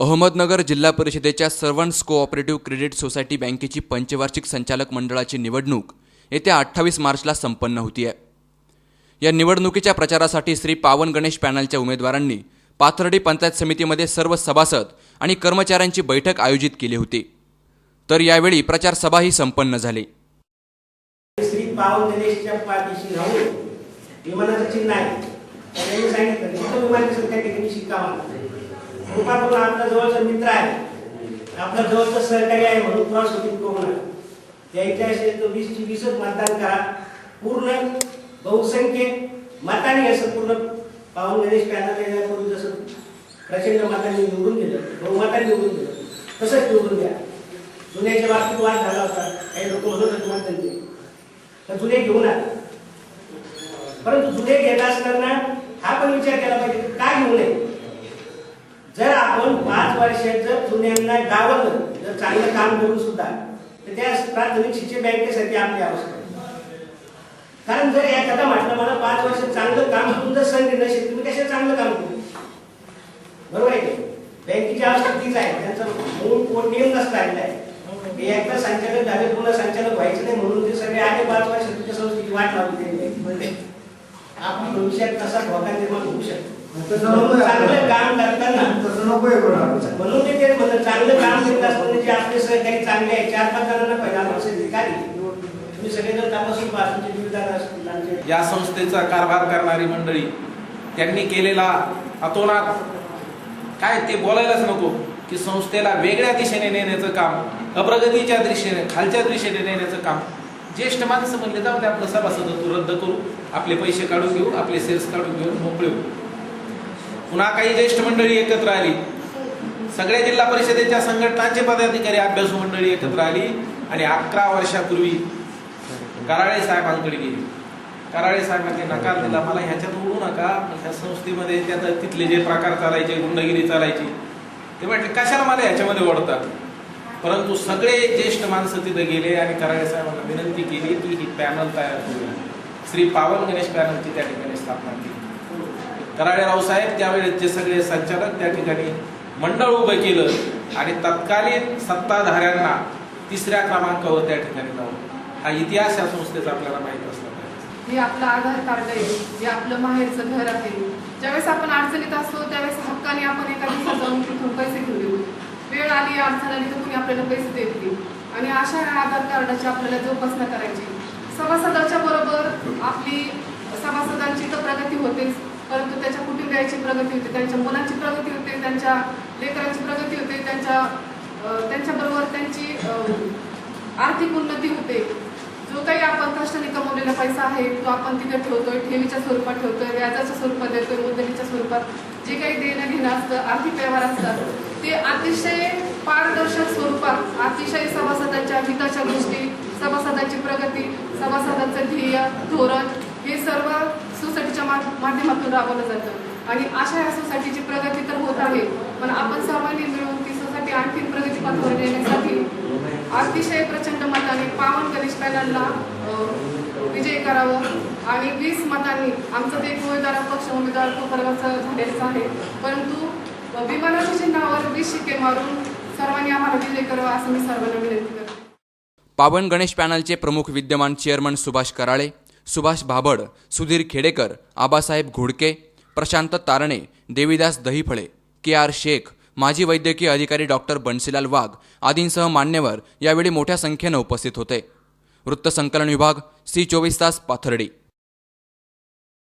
अहमदनगर जिल्हा परिषदेच्या servants cooperative credit society बँकेची पंचवार्षिक संचालक मंडळाची निवडणूक येत्या अठ्ठावीस मार्चला संपन्न होती आहे या निवडणुकीच्या प्रचारासाठी श्री पावन गणेश पॅनलच्या उमेदवारांनी पाथर्डी पंचायत समितीमध्ये सर्व सभासद आणि कर्मचाऱ्यांची बैठक आयोजित केली होती. तर यावेळी प्रचार सभाही संपन्न झाली. श्री पावन गणेशच्या पाठीशी राहून विमानाचं चिन्ह आहे. त्यांनी सांगितलं कृपा करून आपला जवळचा मित्र आहे. आपला जवळचा सहकारी आहे म्हणून क्रॉस वोटिंग करू नका. द्यायच्या असेल तर वीसची वीसच मतदान करा. पूर्ण बहुसंख्य मताने असं पूर्ण पावन गणेश पॅनल करून जसं प्रचंड मतांनी निवडून दिलं बहुमताने निवडून दिलं तसंच निवडून द्या. जुन्याच्या बाबतीत वाद झाला होता. काही लोक म्हणत होते मतदान तर जुने घेऊन आले. परंतु जुने घेत असताना हा पण विचार केला पाहिजे का घेऊ नये? जर आपण पाच वर्षात जर जुन्यांना गावलं जर चांगलं काम करून सुद्धा तर त्या प्राथमिक शिक्षण बँकेसाठी आपली आवश्यक आहे. कारण जर एखादा म्हटलं मला पाच वर्ष चांगलं काम करून जर संधी नसेल तुम्ही कशा चांगलं काम करू बरोबर आहे की? बँकेची अवस्था तीच आहे त्यांचा मूळ कोण नियम नसता आहे हे एकदा संचालक झाले पुन्हा संचालक व्हायचं नाही म्हणून ते सगळे आले पाच वर्ष तुमच्या संस्थेची वाट लावली त्यांनी आपण भविष्यात कसा धोका निर्माण होऊ शकतो. चांगलं काम करताना. तसं नको. म्हणून मी तेच म्हणलं चांगलं काम करत असताना जे आपले सहकारी चांगले आहे चार पाच जणांना पहिला आपण अधिकारी तुम्ही सगळेजण तपासून पासून जे जीवदार असतील त्यांचे या संस्थेचा कारभार करणारी मंडळी त्यांनी केलेला अतोनात काय ते बोलायलाच नको की संस्थेला वेगळ्या दिशेने नेण्याचं काम अप्रगतीच्या दिशेने खालच्या दिशेने नेण्याचं काम. ज्येष्ठ माणसं म्हणले जाऊ दे आपलं सभासदत्व रद्द करू. आपले पैसे काढून घेऊ आपले सेल्स काढून घेऊन मोकळे होऊ. पुन्हा काही ज्येष्ठ मंडळी एकत्र आली. सगळ्या जिल्हा परिषदेच्या संघटनांचे पदाधिकारी अभ्यासू मंडळी एकत्र आली आणि अकरा वर्षापूर्वी कराळे साहेबांकडे गेली. कराळे साहेबांनी नकार दिला मला ह्याच्यात उडू नका. ह्या संस्थेमध्ये त्यात तिथले जे प्रकार चालायचे गुंडगिरी चालायची. ते म्हटले कशाला मला ह्याच्यामध्ये ओढतात परंतु सगळे ज्येष्ठ माणसं तिथे गेले आणि कराळे साहेबांना विनंती केली की ही पॅनल तयार करूया श्री पावन गणेश पॅनलची त्या ठिकाणी स्थापना केली. कराडे साहेब त्यावेळेचे सगळे संचालक त्या ठिकाणी मंडळ उभं केलं आणि तत्कालीन सत्ताधाऱ्यांना तिसऱ्या क्रमांकावर त्या ठिकाणी लावलं. हा इतिहास या संस्थेचा आपल्याला माहीत असला पाहिजे हे आपलं आधार कार्ड आहे हे आपलं माहेरचं घर आहे. ज्यावेळेस आपण अडचणीत असतो त्यावेळेस हक्काने आपण एका दिवसात जाऊन तिथून पैसे घेऊन येऊ. वेळ आली अडचण आली तर कुणी आपल्याला पैसे देत नाही. आणि अशा आधार कार्डाची आपल्याला जोपासना करायची. सभासदाच्या आपली सभासदांची तर प्रगती होतेच परंतु त्याच्या कुटुंबियाची प्रगती होते त्यांच्या मुलांची प्रगती होते त्यांच्या लेकरांची प्रगती होते त्यांच्या त्यांच्याबरोबर त्यांची आर्थिक उन्नती होते. जो काही आपण कष्टाने कमवलेला पैसा आहे तो आपण तिथे ठेवतोय ठेवीच्या स्वरूपात ठेवतोय व्याजाच्या स्वरूपात देतोय मुद्दलीच्या स्वरूपात. जे काही देणं घेणं असतं आर्थिक व्यवहार असतात ते अतिशय पारदर्शक स्वरूपात अतिशय सभासदांच्या हिताच्या गोष्टी सभासदांची प्रगती सभासदांचं ध्येय धोरण हे सर्व सोसायटीच्या मा- माध्यमातून राबवलं जातं. आणि अशा या सोसायटीची प्रगती तर होत आहे पण आपण सर्वांनी मिळून ती सोसायटी आणखी प्रगती पथावर नेण्यासाठी अतिशय प्रचंड मताने पावन गणेश पॅनलला विजय करावं. आणि वीस मतांनी आमचं ते उमेदवार पक्ष उमेदवार तो परवाचा झालेलाच आहे. परंतु विमानाच्या चिन्हावर वीस शिक्के मारून सर्वांनी आम्हाला विजय करावा असं मी सर्वांना विनंती करते. पावन गणेश पॅनलचे प्रमुख विद्यमान chairman Subhash Karale Subhash Bhabad Sudhir Khedekar Abasaheb Ghodke Prashant Tarane Devidas Dahiphale K R Shaikh माजी वैद्यकीय अधिकारी डॉक्टर बन्सीलाल वाघ आदींसह मान्यवर यावेळी मोठ्या संख्येनं उपस्थित होते. वृत्तसंकलन विभाग सी चोवीस तास पाथर्डी.